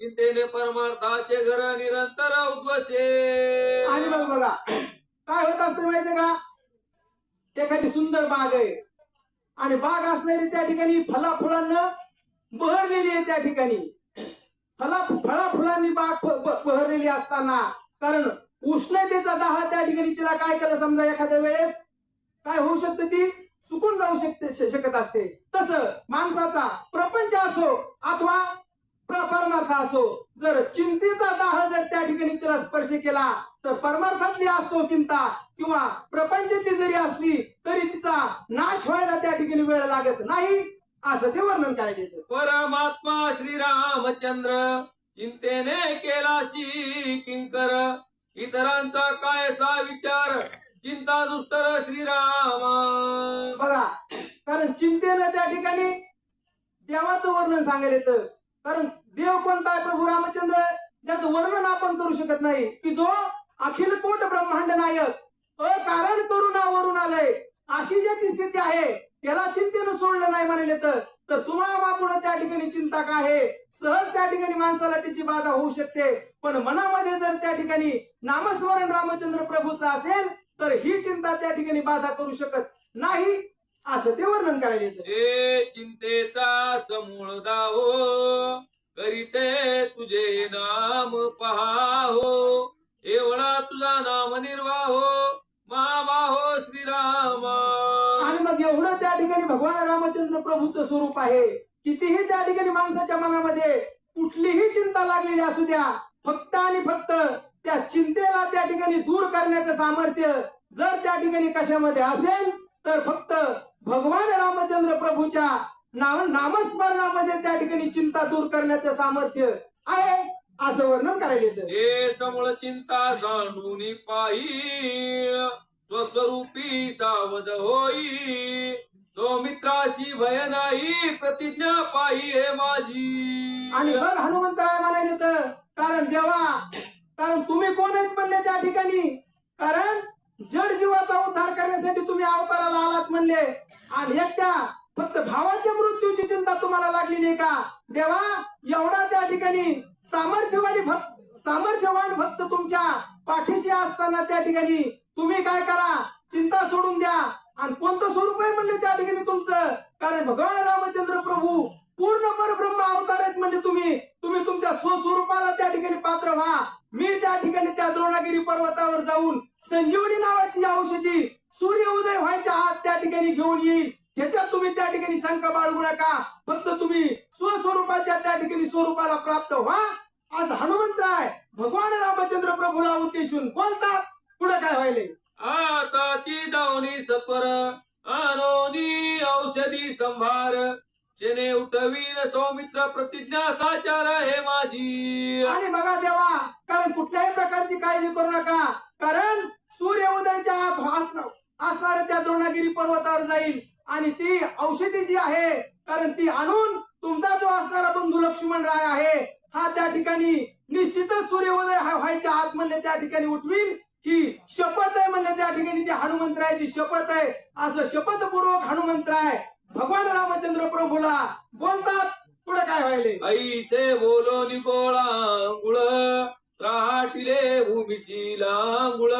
चिंतेने परमार्थाचे घर निरंतर उद्वसे आणि मग बघा काय होत असते माहितीये का? एखादी सुंदर बाग आहे. आणि बाग असणारी त्या ठिकाणी फला फुलांना बहरलेली आहे त्या ठिकाणी. फला फळा फुलांनी बाग बहरलेली असताना. कारण उष्णतेचा दाह त्या ठिकाणी तिला काय केलं समजा एखाद्या वेळेस? काय होऊ शकतं ती? सुकून जाऊ शकते शकत असते. तस माणसाचा प्रपंच असो अथवा परमार्थ असो. जर चिंतेचा दाह जर त्या ठिकाणी तिला स्पर्श केला तर परमार्थातली असतो चिंता. किंवा प्रपंचातली जरी असली तरी तिचा नाश व्हायला त्या ठिकाणी वेळ लागत नाही. असं ते वर्णन करायला येतं परमात्मा श्रीरामचंद्र चिंतेने केलाशी किंकर. इतरांचा काय सा विचार? चिंता दुस्तर श्रीराम. बघा कारण चिंतेनं त्या ठिकाणी देवाचं वर्णन सांगायला येतं. कारण देव कोणता आहे? प्रभू रामचंद्र ज्याचं वर्णन आपण करू शकत नाही. की जो अखिल पोट ब्रह्मांड नायक अकारण करुणावरून आलंय. अशी ज्याची स्थिती आहे त्याला चिंतेनं सोडलं नाही म्हणाले तर. तर तुम्हाला पुढे त्या ठिकाणी चिंता काय आहे? सहज त्या ठिकाणी माणसाला त्याची बाधा होऊ शकते. पण मनामध्ये जर त्या ठिकाणी नामस्मरण रामचंद्र प्रभूचं असेल तर ही चिंता त्या ठिकाणी बाधा करू शकत नाही. असं ते वर्णन करायला येतं. चिंतेचा समूळ दाहो करीते तुझे नाम पहाहो. एवढा तुझा नाम निर्वाहो हो. महाबाहो श्रीराम. आणि मग एवढं त्या ठिकाणी भगवान रामचंद्र प्रभूचं स्वरूप आहे. कितीही त्या ठिकाणी माणसाच्या मनामध्ये कुठलीही चिंता लागलेली असू द्या फक्त आणि फक्त त्या चिंतेला त्या ठिकाणी दूर करण्याचं सामर्थ्य जर त्या ठिकाणी कशामध्ये असेल तर फक्त भगवान रामचंद्र प्रभूच्या नाम नामस्मरणामध्ये त्या ठिकाणी चिंता दूर करण्याचं सामर्थ्य आहे असं वर्णन करायला येतं. हे समूळ चिंता जाणून पाही स्वस्वरूपी सावध होई. तो मित्राची भय नाही प्रतिज्ञा पाही हे माझी. आणि बघ हनुमंतराय म्हणायला येतं कारण देवा कारण तुम्ही कोण आहेत म्हणले त्या ठिकाणी? कारण जड जीवाचा उद्धार करण्यासाठी तुम्ही अवताराला आलात म्हणले. आणि एकट्या फक्त भावाच्या मृत्यूची चिंता तुम्हाला लागली आहे का? देवा एवढा त्या ठिकाणी सामर्थ्यवानी भक्त सामर्थ्यवान भक्त तुमच्या पाठीशी असताना त्या ठिकाणी तुम्ही काय करा? चिंता सोडून द्या. आणि कोणतं स्वरूप आहे म्हणले त्या ठिकाणी तुमचं? कारण भगवान रामचंद्र प्रभू पूर्ण परब्रह्म अवतार आहेत म्हणजे तुम्ही. तुम्ही तुमच्या स्वस्वरूपाला त्या ठिकाणी पात्र व्हा. मी त्या ठिकाणी त्या द्रोणागिरी पर्वतावर जाऊन संजीवनी नावाची औषधी सूर्य उदय व्हायच्या आत त्या ठिकाणी घेऊन येईल. ह्याच्यात तुम्ही त्या ठिकाणी शंका बाळगू नका. फक्त तुम्ही स्वस्वरूपाच्या त्या ठिकाणी स्वरूपाला प्राप्त व्हा. आज हनुमंतराय भगवान रामचंद्र प्रभूला उद्देशून बोलतात. पुढे काय व्हायले आता ती दावणी सत्वर अनोनी औषधी संभार. जेने उठवीन सौमित्र प्रतिज्ञा साचार हे माझी. आणि बघा देवा कारण कुठल्याही प्रकारची काळजी करू नका. कारण सूर्य उदयाच्या आत असणार असणाऱ्या त्या पर्वतावर जाईल. आणि ती औषधी जी आहे कारण ती आणून तुमचा जो असणारा बंधू लक्ष्मण राय आहे हा त्या ठिकाणी निश्चितच सूर्योदय व्हायच्या आत म्हणले त्या ठिकाणी उठवील. ही शपथ आहे म्हणले त्या ठिकाणी ती हनुमंतरायाची शपथ आहे. असं शपथपूर्वक हनुमंतराय भगवान रामचंद्र प्रभूला बोलतात. पुढे काय व्हायले? ऐसे बोलो निकोळा गुळ राहाटिले भूमिशी लांगुळ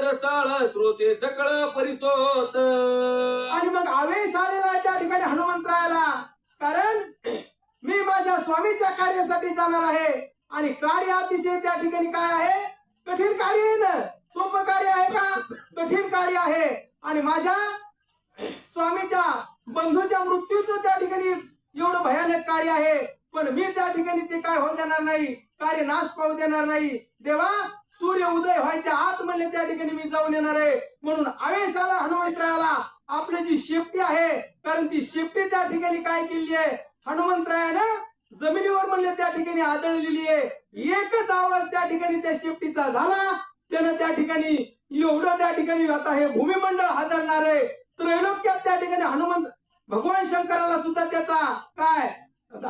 रसाळ श्रोते सकळ परिसोत. आणि मग आवेश आलेला आहे त्या ठिकाणी हनुमंतरायाला कारण मी माझ्या स्वामीच्या कार्यासाठी जाणार आहे. आणि कार्य अतिशय त्या ठिकाणी काय आहे? कठीण कार्य आहे ना? सोपं कार्य आहे का? कठीण कार्य आहे. आणि माझ्या स्वामीच्या बंधूच्या मृत्यूचं त्या ठिकाणी एवढं भयानक कार्य आहे. पण मी त्या ठिकाणी ते काय होऊ देणार नाही? कार्य नाश पाहू देणार नाही. देवा सूर्य उदय व्हायच्या आत म्हणले त्या ठिकाणी मी जाऊन येणार आहे. म्हणून आवेशाला हनुमंतरायाला आपली जी शेपटी आहे कारण ती शेपटी त्या ठिकाणी काय केली आहे? हनुमंतरायानं जमिनीवर म्हणले त्या ठिकाणी आदळलेली आहे. एकच आवाज त्या ठिकाणी त्या शेपटीचा झाला. त्यानं त्या ठिकाणी एवढं त्या ठिकाणी आता हे भूमिमंडळ हादरणार आहे. त्रैलोक्यात त्या ठिकाणी हनुमंत भगवान शंकराला सुद्धा त्याचा काय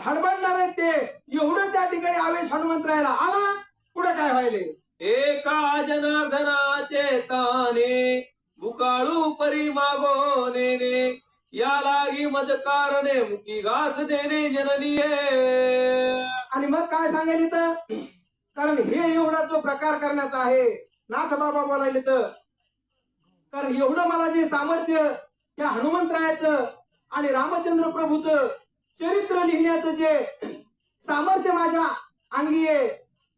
हडबडणार आहे ते. एवढं त्या ठिकाणी आवेश हनुमंतरायाला आला. पुढे काय व्हायले? एका जनार्दनाचे ताने मुकाळू परी मागो नेने या लागी मज कारणे मुकी घास देणे जननीये. मग काय सांगेल इथं? कारण हे एवढा जो प्रकार करण्याचा आहे नाथ बाबा बोलायले तर कारण एवढं मला जे सामर्थ्य त्या हनुमंतरायाचं आणि रामचंद्र प्रभूचं चरित्र लिहिण्याचं जे सामर्थ्य माझ्या अंगी आहे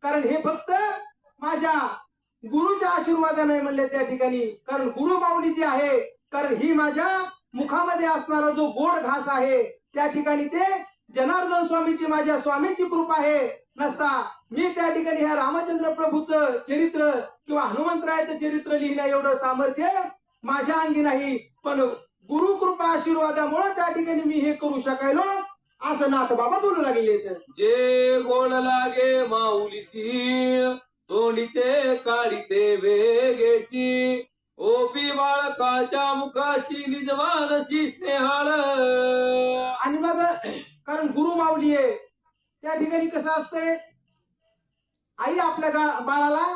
कारण हे फक्त माझ्या गुरुच्या आशीर्वादाने म्हणले त्या ठिकाणी कारण गुरु माऊली जी आहे कारण ही माझ्या मुखामध्ये असणारा जो गोड घास आहे त्या ठिकाणी ते जनार्दन स्वामीची माझ्या स्वामीची कृपा आहे. नसता मी त्या ठिकाणी ह्या रामचंद्र प्रभूचं चरित्र किंवा हनुमंतरायाचं चरित्र लिहिण्या एवढं सामर्थ्य माझ्या अंगी नाही पण गुरु कृपा आशीर्वादामुळे त्या ठिकाणी मी हे करू शकायलो असं नाथ बाबा बोलू लागले जे गोड लागे माऊलीची तोंडीचे काळीते वेगेशी. ओपी बाळकाच्या मुखाशी निजवानशी स्नेहाळ. आणि मग कारण गुरु माऊली आहे त्या ठिकाणी कसं असतंय? आई आपल्या बाळाला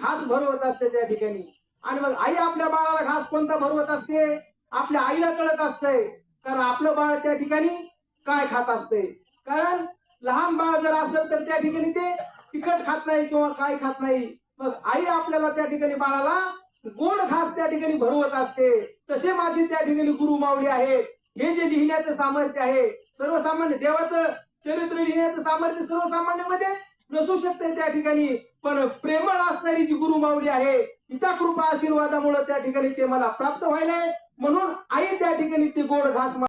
घास भरवत असते त्या ठिकाणी. आणि मग आई आपल्या बाळाला घास कोणता भरवत असते? आपल्या आईला कळत असतंय. कारण आपलं बाळ त्या ठिकाणी काय खात असते कारण लहान बाळ जर असेल तर त्या ठिकाणी ते तिखट खात नाही किंवा काय खात नाही. मग आई आपल्याला त्या ठिकाणी बाळाला गोड घास त्या ठिकाणी भरवत असते. तसे माझी त्या ठिकाणी गुरु माऊली आहेत. हे जे लिहिण्याचं सामर्थ्य आहे सर्वसामान्य देवाचं चरित्र लिहिण्याचं सामर्थ्य सर्वसामान्यमध्ये नसू शकते त्या ठिकाणी. पण प्रेमळ असणारी जी गुरु माऊली आहे तिच्या कृपा आशीर्वादामुळे त्या ठिकाणी ते मला प्राप्त व्हायला म्हणून आई त्या ठिकाणी ते गोड घास